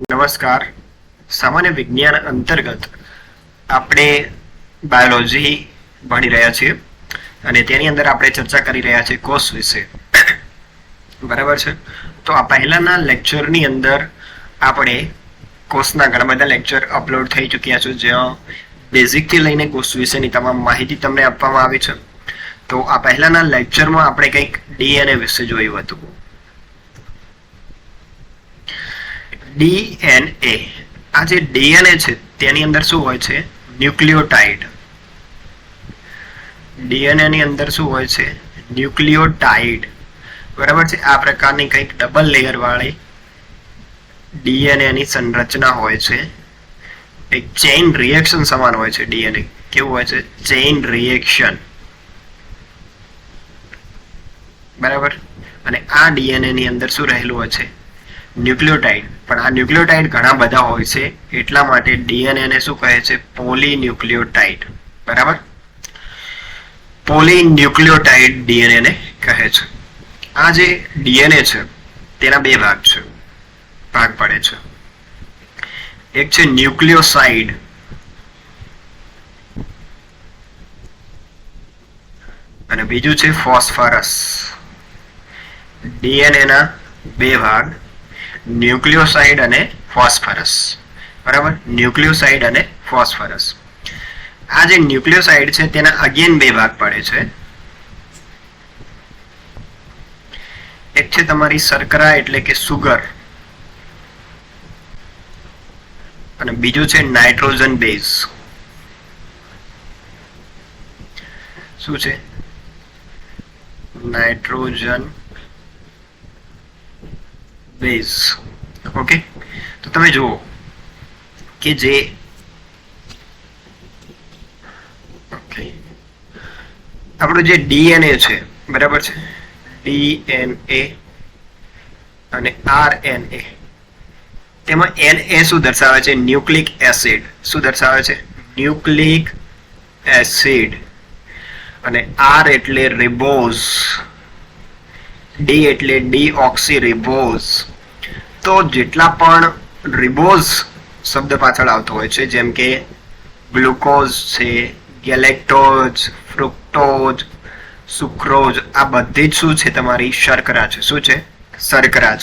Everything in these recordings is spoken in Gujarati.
નમસ્કાર. સામાન્ય વિજ્ઞાન અંતર્ગત આપણે બાયોલોજી ભણી રહ્યા છીએ અને તેની અંદર આપણે ચર્ચા કરી રહ્યા છીએ કોષ વિશે. બરાબર છે? તો આ પહેલાના લેક્ચરની અંદર આપણે કોષના ઘણા બધા લેક્ચર અપલોડ થઈ ચૂક્યા છે, જ્યાં બેઝિકથી લઈને કોષ વિશેની તમામ માહિતી તમને આપવામાં આવી છે. તો આ પહેલાના લેક્ચરમાં આપણે કંઈક ડીએનએ વિશે જોયું હતું. ડીએનએ આ જે ડીએનએ છે, તેની અંદર શું હોય છે? ન્યુક્લિયોટાઇડ ડીએનએ ની અંદર શું હોય છે? ન્યુક્લિયોટાઇડ બરાબર છે? આ પ્રકારની કંઈક ડબલ લેયર વાળી ડીએનએ ની સંરચના હોય છે. એક ચેઇન રિએક્શન સમાન હોય છે ડીએનએ કેવું હોય છે? ચેઇન રિએક્શન બરાબર? અને આ ડીએનએ ની અંદર શું રહેલું હોય છે? ન્યુક્લિયોટાઇડ પણ આ ન્યુક્લિયોટાઇડ ઘણા બધા હોય છે, એટલા માટે ડીએનએ ને શું કહે છે? પોલીન્યુક્લિયોટાઇડ બરાબર? પોલીન્યુક્લિયોટાઇડ ડીએનએ ને કહે છે. આ જે ડીએનએ છે, તેના બે ભાગ છે, ભાગ પડે છે. એક છે ન્યુક્લિયોસાઇડ અને બીજું છે ફોસ્ફરસ. ડીએનએના બે ભાગ ન્યુક્લિયોસાઇડ અને ફોસ્ફરસ. બરાબર? ન્યુક્લિયોસાઇડ અને ફોસ્ફરસ. આ જે ન્યુક્લિયોસાઇડ છે, તેના અગેન બે ભાગ પડે છે. એક છે તમારી શર્કરા એટલે કે સુગર. અને બીજું છે નાઇટ્રોજન બેઝ. શું છે? નાઇટ્રોજન બેઝ ઓકે તો તમે જુઓ કે જે આપણું જે ડીએનએ છે, બરાબર છે? ડીએનએ અને આરએનએ. તેમાં એનએ શું દર્શાવે છે? Nucleic acid. શું દર્શાવે છે? Nucleic acid. અને આર એટલે રિબોઝ. ડી એટલે ડી ઓક્સી રિબોઝ તો જેટલા પણ રિબોઝ શબ્દ પાછળ આવતો હોય છે, જેમ કે ગ્લુકોઝ છે, ગેલેક્ટોઝ, ફ્રુક્ટોઝ, સુક્રોઝ, આ બધી જ શું છે તમારી? શર્કરા છે. શું છે? શર્કરા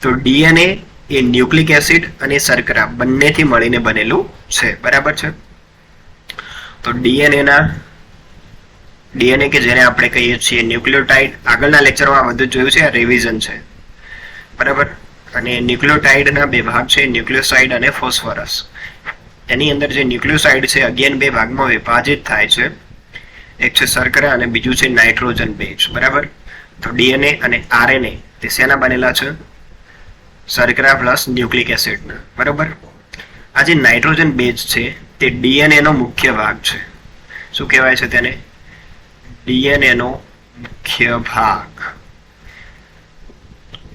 તો ડીએનએ એ ન્યુક્લિક એસિડ અને શર્કરા બંનેથી મળીને બનેલું છે. બરાબર છે? તો ડીએનએ ના ડીએનએ કે જેને આપણે કહીએ છીએ ન્યુક્લિયોટાઇડ આગળના લેક્ચરમાં વધુ જોયું છે રિવિઝન છે. બરાબર? અને ન્યુક્લિયોટાઇડના બે ભાગ છે ન્યુક્લિયોસાઇડ અને ફોસ્ફરસ. એની અંદર જે ન્યુક્લિયોસાઇડ છે, અગેન બે ભાગમાં વિભાજિત થાય છે. એક છે શર્કરા અને બીજું છે નાઇટ્રોજન બેઝ. બરાબર? તો ડીએનએ અને આરએનએ તે શેના બનેલા છે? શર્કરા પ્લસ ન્યુક્લિક એસિડના. બરાબર? આ જે નાઇટ્રોજન બેઝ છે, તે ડીએનએનો મુખ્ય ભાગ છે. શું કહેવાય છે તેને? ડીએનએ નો મુખ્ય ભાગ.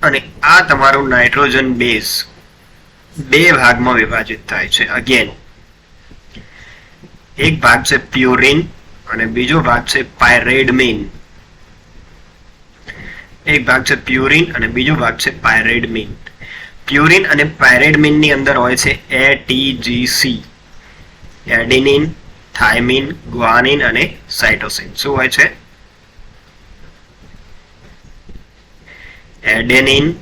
અને આ તમારું નાઇટ્રોજન બેઝ બે ભાગમાં વિભાજિત થાય છે. અગેન એક ભાગ છે પ્યુરિન અને બીજો ભાગ છે પાયરેડમિન. એક ભાગ છે પ્યુરિન અને બીજો ભાગ છે પાયરેડમિન. પ્યુરિન અને પાયરેડમિનની અંદર હોય છે એટીજીસી એડિનિન થાઇમિન, ગ્વાનિન અને સાઇટોસિન. શું હોય છે? એડેનિન,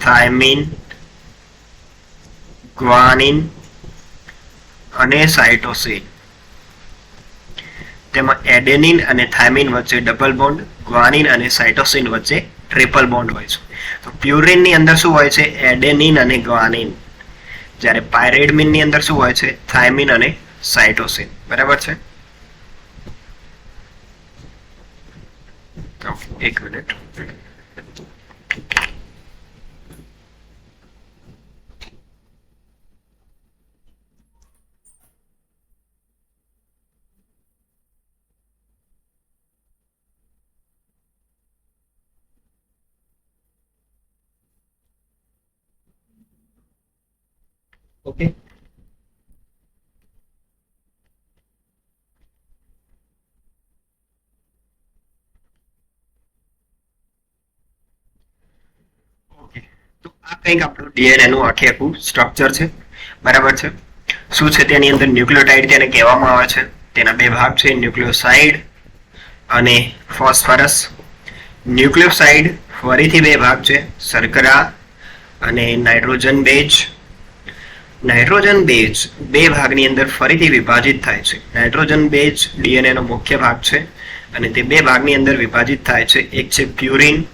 થાઇમિન, ગ્વાનિન અને સાઇટોસિન. તેમાં એડેનિન અને થાઇમિન વચ્ચે ડબલ બોન્ડ, ગ્વાનિન અને સાઇટોસિન વચ્ચે ટ્રિપલ બોન્ડ હોય છે. તો પ્યુરિનની અંદર શું હોય છે? એડેનિન અને ગ્વાનિન. જ્યારે પાયરેડમિનની અંદર શું હોય છે? થાઇમિન અને સાઇટોસિન બરાબર છે? એક મિનિટ. ઓકે ઓકે તો આ કંઈક આપણું ડીએનએ આખે આખું સ્ટ્રક્ચર છે. બરાબર છે? શું છે તેની અંદર ન્યુક્લિયોટાઇડ તેને કહેવામાં આવે છે? તેના બે ભાગ છે ન્યુક્લિયોસાઇડ અને ફોસ્ફરસ. ન્યુક્લિયોસાઇડ ફરીથી બે ભાગ છે, શર્કરા અને નાઇટ્રોજન બેઝ. નાઇટ્રોજન બેઝ બે ભાગની અંદર ફરીથી વિભાજિત થાય છે. નાઇટ્રોજન બેઝ ડીએનએનો મુખ્ય ભાગ છે અને તે બે ભાગની અંદર વિભાજિત થાય છે. એક છે પ્યુરિન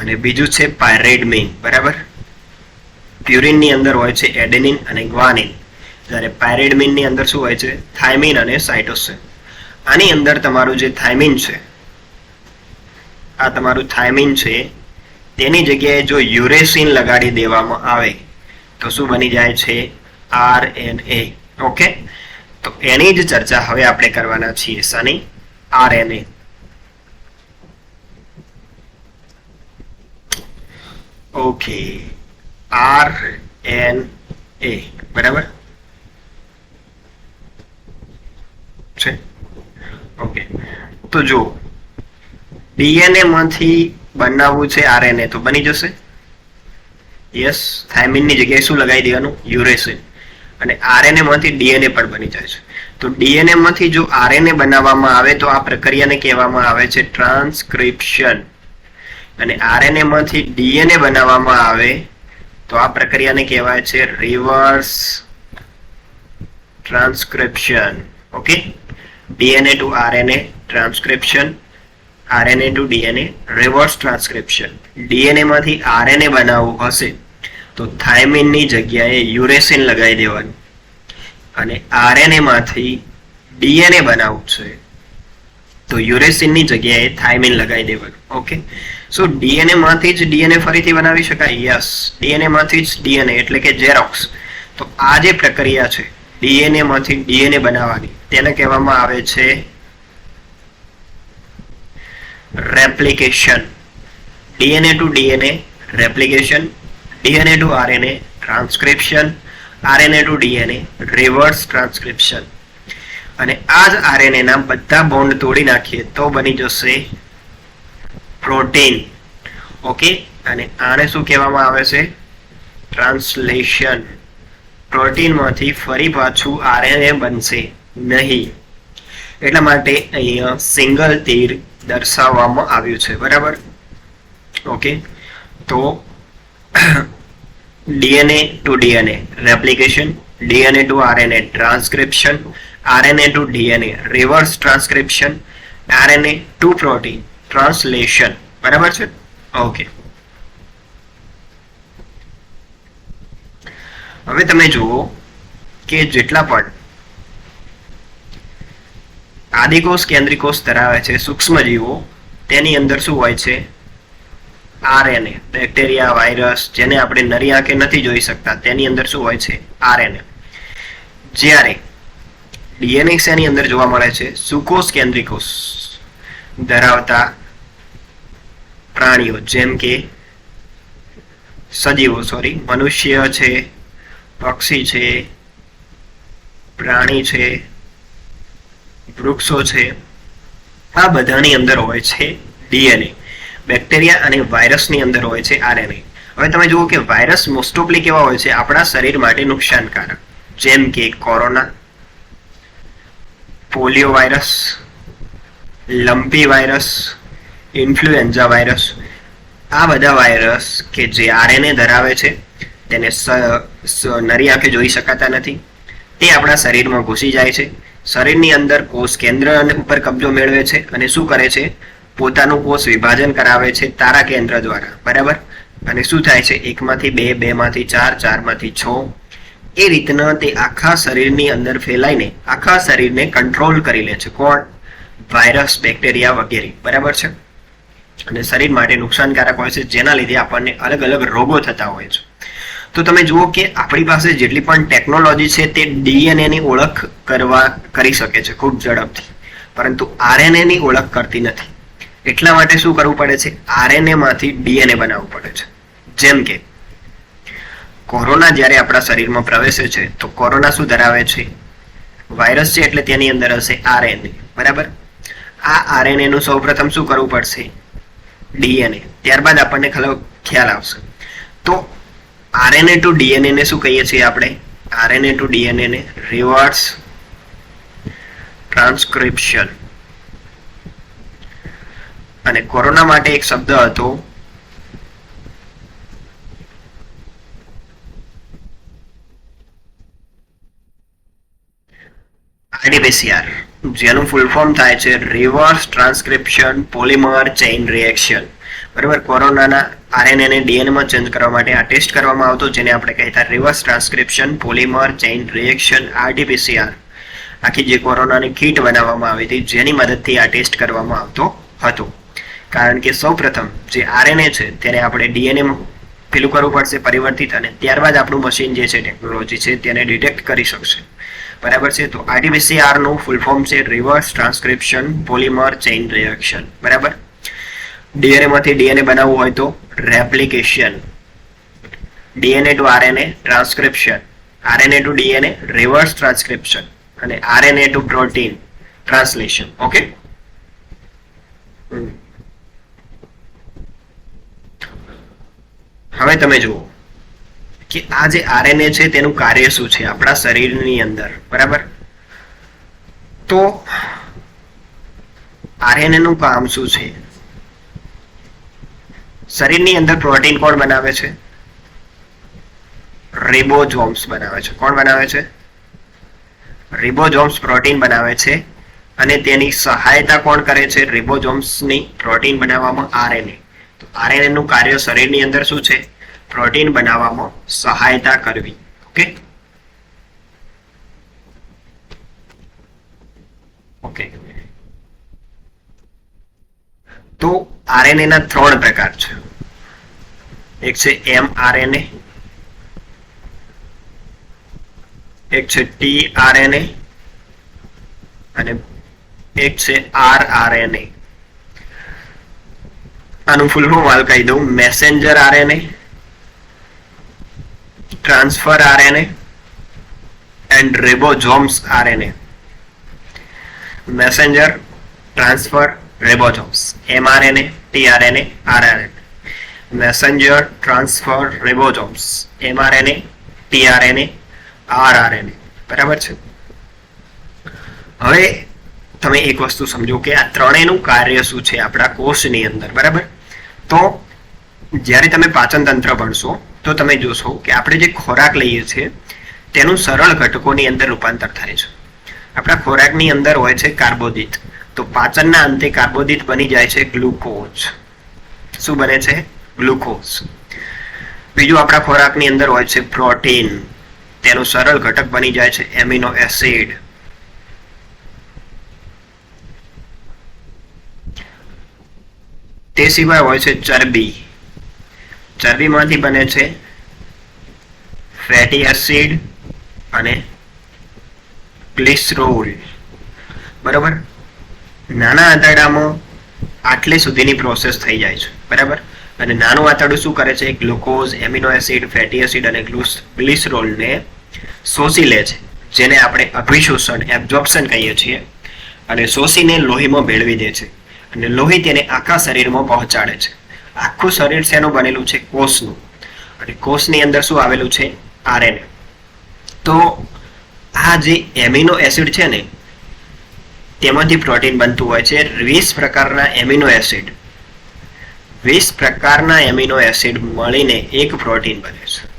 અને બીજું છે પાયરેડમિન. બરાબર? પ્યુરિનની અંદર હોય છે એડેનિન અને ગ્વાનિન. જ્યારે પાયરેડમિનની અંદર શું હોય છે? થાઇમિન અને સાઇટોસિન. આની અંદર તમારું જે થાઇમિન છે, આ તમારું થાઇમિન છે, તેની જગ્યાએ જો યુરેસિન લગાડી દેવામાં આવે, તો શું બની જાય છે? R N A okay? તો એની જ ચર્ચા હવે આપણે કરવાના છીએ શની R N A okay. R N A બરાબર? છે? ઓકે તો જો ડીએનએ માંથી બનાવવું છે આરએનએ તો બની જશે? યસ થાઇમિનની જગ્યાએ શું લગાવી દેવાનું? યુરેસિન અને આરએનએ માંથી ડીએનએ પણ બની જાય છે. તો ડીએનએ માંથી જો આરએનએ બનાવવામાં આવે, તો આ પ્રક્રિયાને કહેવામાં આવે છે ટ્રાન્સક્રિપ્શન અને આરએનએ માંથી ડીએનએ બનાવવામાં આવે તો આ પ્રક્રિયાને કહેવાય છે reverse transcription okay DNA to RNA transcription RNA to DNA reverse transcription DNA માંથી આરએનએ બનાવવું હશે, તો થાઇમિનની જગ્યાએ યુરેસિન લગાવી દેવાનું. અને આરએનએ માંથી ડીએનએ બનાવવું છે, તો યુરેસિનની જગ્યાએ થાઇમિન લગાવી દેવાનું. ઓકે સો ડીએનએ માંથી જ ડીએનએ ફરીથી બનાવી શકાય યસ ડીએનએ માંથી જ ડીએનએ એટલે કે ઝેરોક્સ તો આ જે પ્રક્રિયા છે ડીએનએ માંથી ડીએનએ બનાવવાની તેને કહેવામાં આવે છે replication DNA to DNA replication DNA to RNA transcription RNA to DNA reverse transcription અને આ જ આરએનએના બધા બોન્ડ તોડી નાખીએ તો બની જશે પ્રોટીન. ઓકે? અને આને શું કહેવામાં આવે છે? ટ્રાન્સલેશન. પ્રોટીનમાંથી ફરી પાછું આરએનએ બનશે નહીં. એટલા માટે અહીંયા સિંગલ તીર દર્શાવવામાં આવ્યું છે. બરાબર? ઓકે? તો DNA to DNA replication, DNA to RNA transcription, RNA to DNA reverse transcription, RNA to protein. Translation. બરાબર છે? ઓકે. હવે તમે જુઓ કે જેટલા પણ આદિકોષ કેન્દ્રિકોષ ધરાવે છે, સૂક્ષ્મજીવો, તેની અંદર શું હોય છે? આરએનએ, બેક્ટેરિયા, વાયરસ, જેને આપણે નરી આંખે નથી જોઈ શકતા, તેની અંદર શું હોય છે? આરએનએ. જ્યારે ડીએનએ શેની અંદર જોવા મળે છે? સુકોષ કેન્દ્રિકોષ ધરાવતા પ્રાણીઓ, જેમ કે સજીવો સોરી મનુષ્ય છે, પક્ષી છે, પ્રાણી છે, વૃક્ષો છે, આ બધાની અંદર હોય છે ડીએનએ. બેક્ટેરિયા અને વાયરસની અંદર હોય છે આરએનએ. હવે તમે જુઓ કે વાયરસ મોસ્ટ ઓફલી કેવા હોય છે? આપણા શરીર માટે નુકસાનકારક. જેમ કે corona, polio virus, lumpy virus influenza virus. આ બધા વાયરસ કે જે આરએનએ ધરાવે છે, તેને નરી આંખે જોઈ શકાતા નથી. તે આપણા શરીરમાં ઘૂસી જાય છે. શરીરની અંદર કોષ કેન્દ્ર ઉપર કબજો મેળવે છે અને શું કરે છે? પોતાનું કોષ વિભાજન કરાવે છે તારા કેન્દ્ર દ્વારા. બરાબર? અને શું થાય છે? એકમાંથી બે, બેમાંથી ચાર, ચારમાંથી છ. એ રીતના તે આખા શરીરની અંદર ફેલાઈને, આખા શરીરને કંટ્રોલ કરી લે છે. કોણ? વાયરસ, બેક્ટેરિયા વગેરે. બરાબર છે? અને શરીર માટે નુકસાનકારક હોય છે, જેના લીધે આપણને અલગ અલગ રોગો થતા હોય છે. તો તમે જુઓ કે આપણી પાસે જેટલી પણ ટેકનોલોજી છે, તે ડીએનએ ની ઓળખ કરવા, કરી શકે છે ખૂબ ઝડપથી. પરંતુ આરએનએ ની ઓળખ કરતી નથી. એટલા માટે શું કરવું પડે છે? આરએનએ માંથી ડીએનએ બનાવવું પડે છે. જેમ કે, કોરોના જ્યારે આપણા શરીરમાં પ્રવેશે છે, તો કોરોના શું ધરાવે છે? વાયરસ છે એટલે તેની અંદર હશે આરએનએ. બરાબર? આ આરએનએ નું સૌપ્રથમ શું કરવું પડશે? ડીએનએ. ત્યારબાદ આપણને ખ્યાલ આવશે. તો આરએનએ ટુ ડીએનએ ને શું કહીએ છીએ આપણે? આરએનએ ટુ ડીએનએ ને રિવર્સ ટ્રાન્સક્રિપ્શન. અને કોરોના માટે એક શબ્દ હતો આરડીપીસીઆર જેનું ફૂલ ફોર્મ થાય છે reverse transcription polymer chain reaction બરાબર? કોરોનાના આરએનએ ને ડીએનએમાં ચેન્જ કરવા માટે આ ટેસ્ટ કરવામાં આવતો, જેને આપણે કહેતા reverse transcription polymer chain reaction RTPCR આખી જે કોરોનાની કીટ બનાવવામાં આવી હતી, જેની મદદથી આ ટેસ્ટ કરવામાં આવતો હતો. કારણ કે સૌપ્રથમ જે આરએનએ છે, તેને આપણે ડીએનએ પેલું કરવું પડશે પરિવર્તિત, અને ત્યારબાદ આપણું મશીન જે છે ટેકનોલોજી છે, તેને ડિટેક્ટ કરી શકશે. બરાબર છે? તો આરટીપીસીઆરનું ફૂલ ફોર્મ છે reverse transcription polymer chain reaction બરાબર? ડીએનએ માંથી ડીએનએ બનાવવું હોય તો replication DNA to RNA transcription RNA to DNA reverse transcription અને RNA to protein translation okay હવે તમે જુઓ. કે આ જે આરએનએ છે તેનું કાર્ય શું છે આપણા શરીરની અંદર, બરાબર? તો આરએનએ નું કામ શું છે? શરીરની અંદર પ્રોટીન કોણ બનાવે છે? રિબોઝોમ્સ બનાવે છે. કોણ બનાવે છે? રિબોઝોમ્સ પ્રોટીન બનાવે છે અને તેની સહાયતા કોણ કરે છે? રિબોઝોમ્સની પ્રોટીન બનાવવામાં આરએનએ. તો આરએનએ નું કાર્ય શરીરની અંદર શું છે? પ્રોટીન બનાવવામાં સહાયતા કરવી. ઓકે? ઓકે. તો આરએનએ ના ત્રણ પ્રકાર છે. એક છે એમ આરએનએ એક છે ટી આરએનએ અને એક છે આર આરએનએ આનું ફૂલ હું વાલ કહી દઉં. Messenger RNA transfer RNA and ribosomes RNA messenger transfer ribosomes mRNA tRNA rRNA messenger transfer ribosomes mRNA tRNA rRNA બરાબર છે? હવે તમે એક વસ્તુ સમજો કે આ ત્રણેયનું કાર્ય શું છે આપણા કોષની અંદર? બરાબર? તો જ્યારે તમે પાચન તંત્ર ભણશો તો તમે જોશો કે આપણે જે ખોરાક લઈએ છીએ, તેનું સરળ ઘટકોની અંદર રૂપાંતર થાય છે. આપણા ખોરાકની અંદર હોય છે કાર્બોદિત. તો પાચનના અંતે કાર્બોદિત બની જાય છે ગ્લુકોઝ. શું બને છે? ગ્લુકોઝ. બીજું આપણા ખોરાકની અંદર હોય છે પ્રોટીન. તેનું સરળ ઘટક બની જાય છે એમિનો એસિડ. તે સિવાય હોય છે ચરબી. ચરબીમાંથી બને છે ફેટી એસિડ અને ગ્લિસરોલ બરાબર? નાના આંતરડામાં આટલી સુધીની પ્રોસેસ થઈ જાય છે. બરાબર? અને નાનું આંતરડું શું કરે છે? Glucose amino acid fatty acid અને ગ્લિસરોલને શોષી લે છે. જેને આપણે અભિશોષણ એબ્ઝોર્પ્શન કહીએ છીએ. અને શોષીને લોહીમાં ભેળવી દે છે. અને લોહી તેને આખા શરીરમાં પહોંચાડે છે. આખું શરીર શેનું બનેલું છે? કોષનું. અને કોષની અંદર શું આવેલું છે? આરએનએ. તો આ જે એમિનો એસિડ છે ને, તેમાંથી પ્રોટીન બનતું હોય છે. વીસ પ્રકારના એમિનો એસિડ. વીસ પ્રકારના એમિનો એસિડ મળીને એક પ્રોટીન બને છે.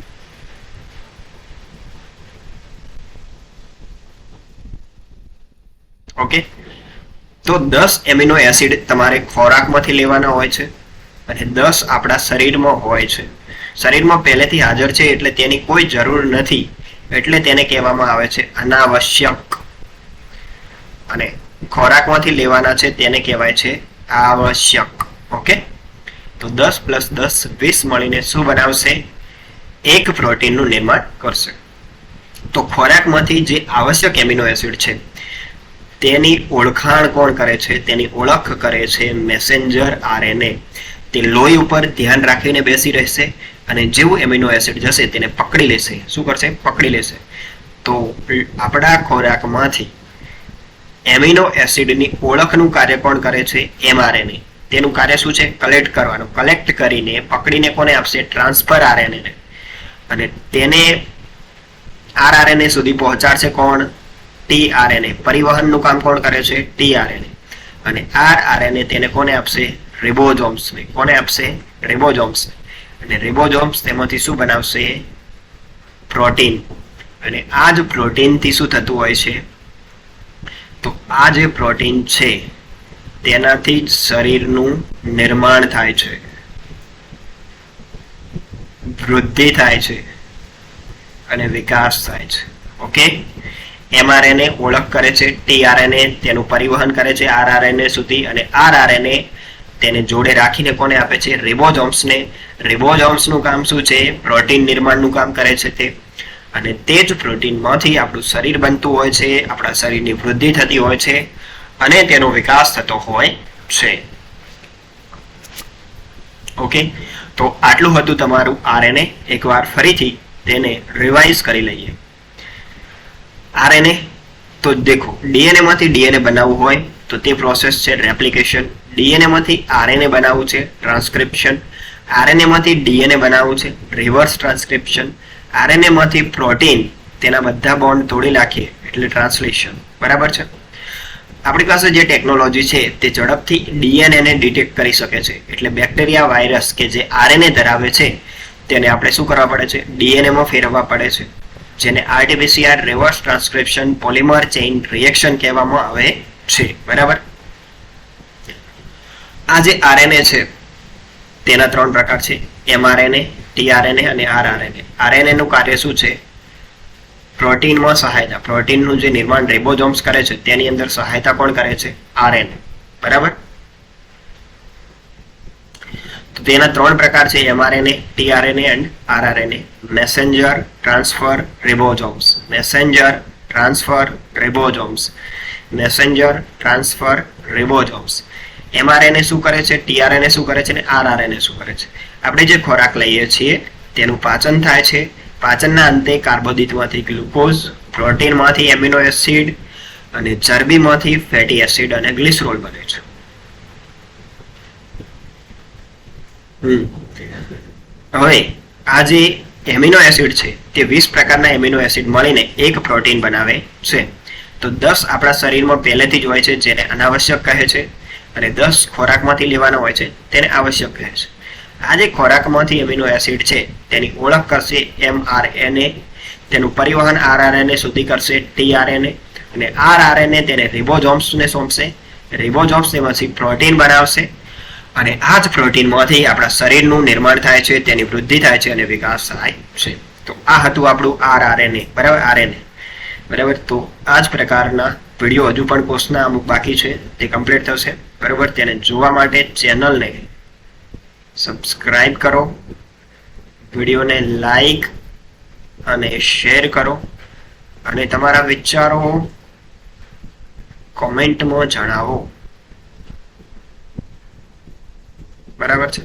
ઓકે? તો દસ એમિનો એસિડ તમારે ખોરાકમાંથી લેવાના હોય છે. અને દસ આપણા શરીરમાં હોય છે. શરીરમાં પહેલેથી હાજર છે એટલે તેની કોઈ જરૂર નથી, એટલે તેને કહેવામાં આવે છે અનાવશ્યક. અને ખોરાકમાંથી લેવાના છે તેને કહેવાય છે આવશ્યક. ઓકે? તો દસ પ્લસ દસ વીસ મળીને શું બનાવશે? એક પ્રોટીનનું નિર્માણ કરશે. તો ખોરાકમાંથી જે આવશ્યક એમિનો એસિડ છે, તેની ઓળખાણ કોણ કરે છે? તેની ઓળખ કરે છે મેસેન્જર આરએનએ. તે લોહી ઉપર ધ્યાન રાખીને બેસી રહેશે અને જેવું એમિનો એસિડ જશે તેને પકડી લેશે. શું કરશે? પકડી લેશે. તો આપણા ખોરાકમાંથી એમિનો એસિડની ઓળખનું કાર્ય કોણ કરે છે? એમઆરએનએ તેનું કાર્ય શું છે? કલેક્ટ કરવાનું. કલેક્ટ કરીને પકડીને કોને આપશે? ટ્રાન્સફર આરએનએને અને તેને આરઆરએનએ સુધી પહોંચાડશે કોણ? ટીઆરએનએ પરિવહનનું કામ કોણ કરે છે? ટીઆરએનએ અને આરઆરએનએ તેને કોને આપશે? રિબોઝોમ્સને કોને આપશે? રિબોઝોમ્સ અને રિબોઝોમ્સ તેમાંથી શું બનાવશે? પ્રોટીન અને આ જ પ્રોટીનથી શું થતું હોય છે? તો આ જે પ્રોટીન છે, તેનાથી જ શરીરનું નિર્માણ થાય છે. વૃદ્ધિ થાય છે. અને વિકાસ થાય છે. ઓકે? એમઆરએનએ ઓળખ કરે છે ટીઆરએનએ તેનું પરિવહન કરે છે આરઆરએનએ સુધી. અને આરઆરએનએ તેને જોડે રાખીને કોને આપે છે? રિબોઝોમ્સને. રિબોઝોમ્સનું કામ શું છે? પ્રોટીન નિર્માણનું કામ કરે છે તે. અને તે જ પ્રોટીનમાંથી આપણું શરીર બનતું હોય છે, આપણા શરીરની વૃદ્ધિ થતી હોય છે અને તેનો વિકાસ થતો હોય છે. ઓકે? તો આટલું હતું તમારું આરએનએ. એકવાર ફરીથી તેને રિવાઇઝ કરી લઈએ. આરએનએ, તો દેખો ડીએનએ માંથી ડીએનએ બનાવવું હોય તો તે પ્રોસેસ છે રેપ્લિકેશન. ડીએનએ માંથી આરએનએ બનાવવું છે ટ્રાન્સક્રિપ્શન આરએનએ માંથી ડીએનએ બનાવવું છે રિવર્સ ટ્રાન્સક્રિપ્શન આરએનએ માંથી પ્રોટીન તેના બધા બોન્ડ તોડી નાખીએ, એટલે ટ્રાન્સલેશન બરાબર છે? આપણી પાસે જે ટેકનોલોજી છે, તે ઝડપથી ડીએનએને ડિટેક્ટ કરી શકે છે. એટલે બેક્ટેરિયા વાયરસ કે જે આરએનએ ધરાવે છે, તેને આપણે શું કરવા પડે છે? ડીએનએમાં ફેરવવા પડે છે. જેને RTPCR reverse transcription polymer chain reaction કહેવામાં આવે છે. બરાબર? આ જે આરએનએ છે, તેના ત્રણ પ્રકાર છે. એમઆરએનએ, ટીઆરએનએ અને આરઆરએનએ. આરએનએ નું કાર્ય શું છે? પ્રોટીનમાં સહાયતા. પ્રોટીનનું જે નિર્માણ રેબોઝોમ્સ કરે છે, તેની અંદર સહાયતા કોણ કરે છે? આરએનએ. બરાબર? તો તેના ત્રણ પ્રકાર છે, mRNA, tRNA and rRNA. Messenger transfer ribosomes messenger transfer ribosomes messenger transfer ribosomes mRNA શું કરે છે? ટીઆરએનએ શું કરે છે? અને આરઆરએનએ શું કરે છે? આપણે જે ખોરાક લઈએ છીએ, તેનું પાચન થાય છે. પાચનના અંતે કાર્બોદિતમાંથી ગ્લુકોઝ, પ્રોટીનમાંથી એમિનો એસિડ અને ચરબીમાંથી ફેટી એસિડ અને ગ્લિસરોલ બને છે. હવે, આ જે એમિનો એસિડ છે, તે વીસ પ્રકારના એમિનો એસિડ મળીને એક પ્રોટીન બનાવે છે. તો દસ આપણા શરીરમાં પહેલેથી જ હોય છે, જેને અનાવશ્યક કહે છે. અને દસ ખોરાકમાંથી લેવાના હોય છે, તેને આવશ્યક કહે છે. આ જે ખોરાકમાંથી એમિનો એસિડ છે, તેની ઓળખ કરશે એમઆરએનએ તેનું પરિવહન આરઆરએનએ સુધી કરશે ટીઆરએનએ અને આરઆરએનએ તેને રિબોઝોમ્સને સોંપશે. રિબોઝોમ્સ તેમાંથી પ્રોટીન બનાવશે, અને આ જ પ્રોટીનમાંથી આપણા શરીરનું નિર્માણ થાય છે, તેની વૃદ્ધિ થાય છે અને વિકાસ થાય છે. તો આ હતું આપણું આરઆરએનએ, બરાબર? આરએનએ. બરાબર? તો આ જ પ્રકારના વીડિયો હજુ પણ કોર્સના અમુક બાકી છે, તે કમ્પ્લીટ થશે. બરાબર, તેને જોવા માટે ચેનલને સબસ્ક્રાઈબ કરો, વિડીયોને લાઈક અને શેર કરો, અને તમારા વિચારો કોમેન્ટમાં જણાવો. બરાબર છે?